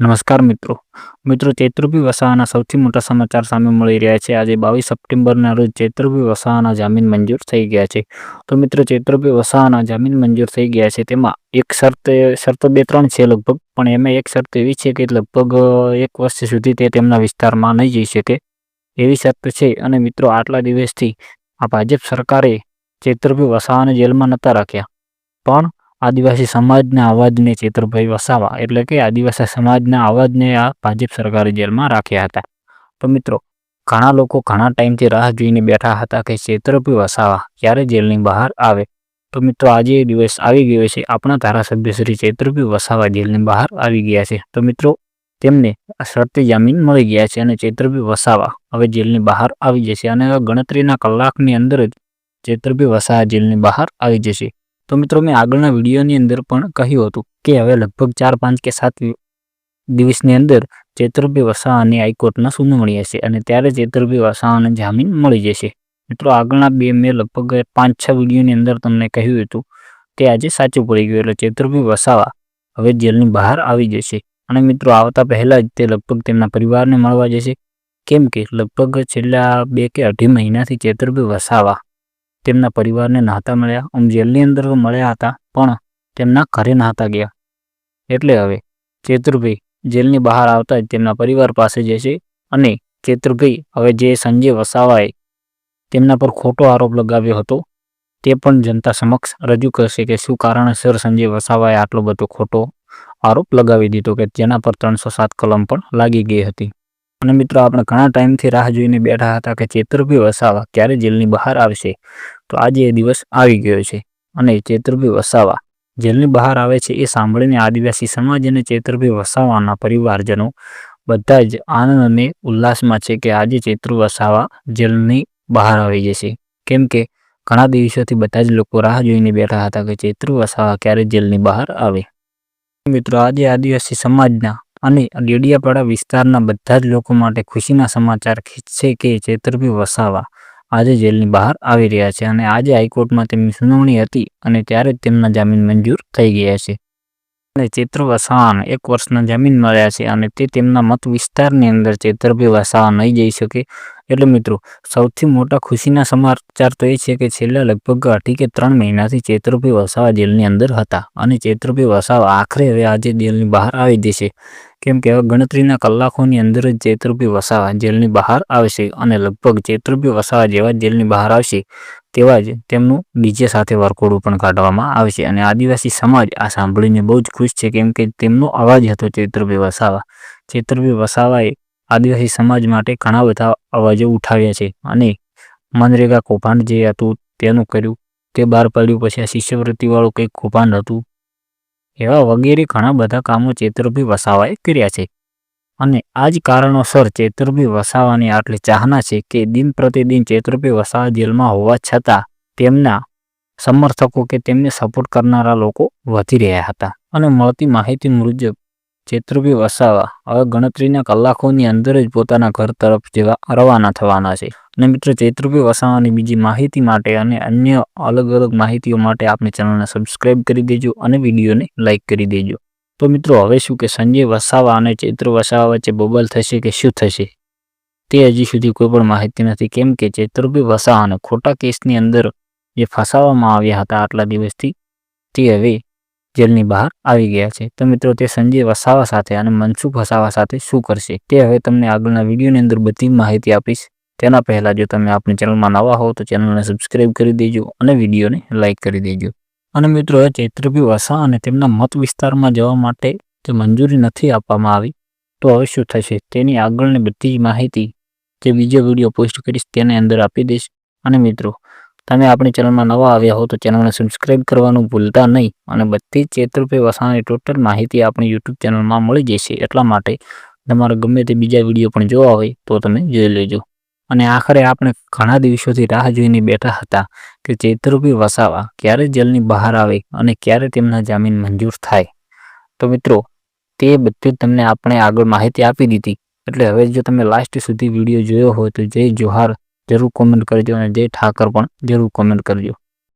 નમસ્કાર મિત્રો. મિત્રો, ચૈત્રભી વસાવાના સૌથી મોટા સમાચાર સામે મળી રહ્યા છે. આજે બાવીસ સપ્ટેમ્બરના રોજ ચૈત્રભી વસાવાના જામીન મંજૂર થઈ ગયા છે. તો મિત્રો, ચૈત્રભી વસાવાના જામીન મંજૂર થઈ ગયા છે. તેમાં એક શરત, શરતો બે, ત્રણ છે લગભગ, પણ એમાં એક શરત એવી છે કે લગભગ એક વર્ષ સુધી તે તેમના વિસ્તારમાં નહીં જઈ શકે એવી શરત છે. અને મિત્રો, આટલા દિવસથી આ ભાજપ સરકારે ચૈત્રભી વસાવાને જેલમાં નહોતા રાખ્યા. પણ આદિવાસી સમાજના અવાજને ચેતરભાઈ વસાવા એટલે કે આદિવાસી સમાજના અવાજને આ ભાજપ સરકારી જેલમાં રાખ્યા હતા. તો મિત્રો, ઘણા લોકો ઘણા ટાઈમથી રાહ જોઈને બેઠા હતા કે ચેતરભાઈ વસાવા ક્યારે જેલની બહાર આવે? તો મિત્રો, આજે એ દિવસ આવી ગયો છે. આપણા ધારાસભ્ય શ્રી ચેતરભાઈ વસાવા જેલની બહાર આવી ગયા છે. તો મિત્રો, તેમને શરતી જામીન મળી ગયા છે અને ચેતરભાઈ વસાવા હવે જેલની બહાર આવી જશે અને ગણતરીના કલાકની અંદર જ ચેતરભાઈ વસાવા જેલની બહાર આવી જશે. તો મિત્રો મેં આગળના વિડીયોની અંદર પણ કહ્યું હતું કે હવે લગભગ ચાર, પાંચ કે સાત દિવસની અંદર ચેતરભાઈ વસાવાની હાઈકોર્ટના સુનાવણી હશે અને ત્યારે ચેતરભી વસાવાને જામીન મળી જશે. મિત્રો આગળના બે મેં લગભગ પાંચ, છ વિડીયોની અંદર તમને કહ્યું હતું કે આજે સાચું પડી ગયું એટલે ચેતરભી વસાવા હવે જેલની બહાર આવી જશે અને મિત્રો આવતા પહેલાં જ તે લગભગ તેમના પરિવારને મળવા જશે. કેમ કે લગભગ છેલ્લા બે કે અઢી મહિનાથી ચેતરભી વસાવા તેમના પરિવારને નહોતા મળ્યા, આમ જેલની અંદર મળ્યા હતા, પણ તેમના ઘરે નહોતા ગયા. એટલે હવે ચેતુરભાઈ જેલની બહાર આવતા જ તેમના પરિવાર પાસે જશે અને ચેતુરભાઈ હવે જે સંજય વસાવાએ તેમના પર ખોટો આરોપ લગાવ્યો હતો, તે પણ જનતા સમક્ષ રજૂ કરશે કે શું કારણસર સંજય વસાવાએ આટલો બધો ખોટો આરોપ લગાવી દીધો કે જેના પર ત્રણસો સાત કલમ પણ લાગી ગઈ હતી. અને મિત્રો, આપણે ઘણા ટાઈમથી રાહ જોઈને બેઠા હતા કે ચેતરભી વસાવા ક્યારે જેલની બહાર આવશે? તો આજે એ દિવસ આવી ગયો છે અને ચેતરભાઈ વસાવા જેલની બહાર આવે છે એ સાંભળીને આદિવાસી સમાજ અને ચેતરભી વસાવાના પરિવારજનો બધા જ આનંદ અને ઉલ્લાસમાં છે કે આજે ચેતર વસાવા જેલની બહાર આવી જશે. કેમ કે ઘણા દિવસોથી બધા જ લોકો રાહ જોઈને બેઠા હતા કે ચેતર વસાવા ક્યારે જેલની બહાર આવે. મિત્રો, આજે આદિવાસી સમાજના અને ડેડિયાપાડા વિસ્તારના બધા જ લોકો માટે ખુશીના સમાચાર છે કે ચેતરભી વસાવા આજે જેલની બહાર આવી રહ્યા છે અને આજે હાઈકોર્ટમાં તેમની સુનાવણી હતી અને ત્યારે તેમના જામીન મંજૂર થઈ ગયા છે. અને ચેત્ર વસાવાને એક વર્ષના જામીન મળ્યા છે અને તે તેમના મત વિસ્તારની અંદર ચેતરભી વસાવા નહીં જઈ શકે. એટલે મિત્રો, સૌથી મોટા ખુશીના સમાચાર તો એ છે કે છેલ્લા લગભગ અઢી કે ત્રણ મહિનાથી ચેતરભી વસાવા જેલની અંદર હતા અને ચેતરભી વસાવા આખરે હવે આજે જેલની બહાર આવી જશે. કેમ કે ગણતરીના કલાકોની અંદર જ ચૈત્રભાઈ વસાવા જેલની બહાર આવશે અને લગભગ ચૈત્રભાઈ વસાવા જેવા જેલની બહાર આવશે તેવા જ તેમનું ડીજે સાથે વરકોડું પણ કાઢવામાં આવશે. અને આદિવાસી સમાજ આ સાંભળીને બહુ જ ખુશ છે કેમ કે તેમનો અવાજ હતો ચૈત્રભાઈ વસાવા. ચૈત્રભાઈ વસાવાએ આદિવાસી સમાજ માટે ઘણા બધા અવાજો ઉઠાવ્યા છે અને મનરેગા કૌભાંડ જે હતું તેનું કર્યું. તે બહાર પાડ્યું પછી આ શિષ્યવૃત્તિવાળું કંઈક કૌભાંડ હતું. એવા વગેરે ઘણા બધા કામો ચૈત્રભાઈ વસાવાએ કર્યા છે. અને આ જ કારણોસર ચેતુરભાઈ વસાવાની આટલી ચાહના છે કે દિન પ્રતિદિન ચેતુરભાઈ વસાવા જેલમાં હોવા છતાં તેમના સમર્થકો કે તેમને સપોર્ટ કરનારા લોકો વધી રહ્યા હતા. અને મળતી માહિતી મુજબ ચેતુરભાઈ વસાવા હવે ગણતરીના કલાકોની અંદર જ પોતાના ઘર તરફ જેવા રવાના થવાના છે. અને મિત્રો ચૈત્રુપી વસાવાની બીજી માહિતી માટે અને અન્ય અલગ અલગ માહિતીઓ માટે આપણી ચેનલને સબસ્ક્રાઈબ કરી દેજો અને વિડીયોને લાઇક કરી દેજો. તો મિત્રો, હવે શું કે સંજય વસાવા અને ચૈત્ર વસાવા વચ્ચે બબલ થશે કે શું થશે? તે હજી સુધી કોઈ પણ માહિતી નથી. કેમ કે ચૈત્રભાઈ વસાવાને ખોટા કેસની અંદર જે ફસાવવામાં આવ્યા હતા આટલા દિવસથી, તે હવે જેલની બહાર આવી ગયા છે. તો મિત્રો, તે સંજય વસાવા સાથે અને મનસુખ વસાવા સાથે શું કરશે? તે હવે તમને આગળના વિડીયોની અંદર બધી માહિતી આપીશ. તેના પહેલાં જો તમે આપણી ચેનલમાં નવા હો તો ચેનલને સબસ્ક્રાઈબ કરી દેજો અને વિડીયોને લાઇક કરી દેજો. અને મિત્રો, ચૈત્રભી વસા અને તેમના મત વિસ્તારમાં જવા માટે જો મંજૂરી નથી આપવામાં આવી, તો હવે શું થશે? તેની આગળની બધી માહિતી જે બીજો વીડિયો પોસ્ટ કરીશ, તેને અંદર આપી દઈશ. અને મિત્રો તમે આપણી ચેનલમાં નવા આવ્યા હો તો ચેનલને સબસ્ક્રાઈબ કરવાનું ભૂલતા નહીં અને બધી જ ચૈત્રભાઈ વસાવાની ટોટલ માહિતી આપણી યુટ્યુબ ચેનલમાં મળી જશે. એટલા માટે તમારે ગમે તે બીજા વીડિયો પણ જોવા હોય તો તમે જોઈ લેજો. અને આખરે આપણે ઘણા દિવસોથી રાહ જોઈને બેઠા હતા કે ચૈત્રભાઈ વસાવા ક્યારે જેલની બહાર આવે અને ક્યારે તેમના જામીન મંજૂર થાય. તો મિત્રો, તે બધું તમને આપણે આગળ માહિતી આપી દીધી. એટલે હવે જો તમે લાસ્ટ સુધી વીડિયો જોયો હોય તો જય જોહાર. જરૂર કોમેન્ટ કરજો અને જય ઠાકર પણ જરૂર કોમેન્ટ કરજો.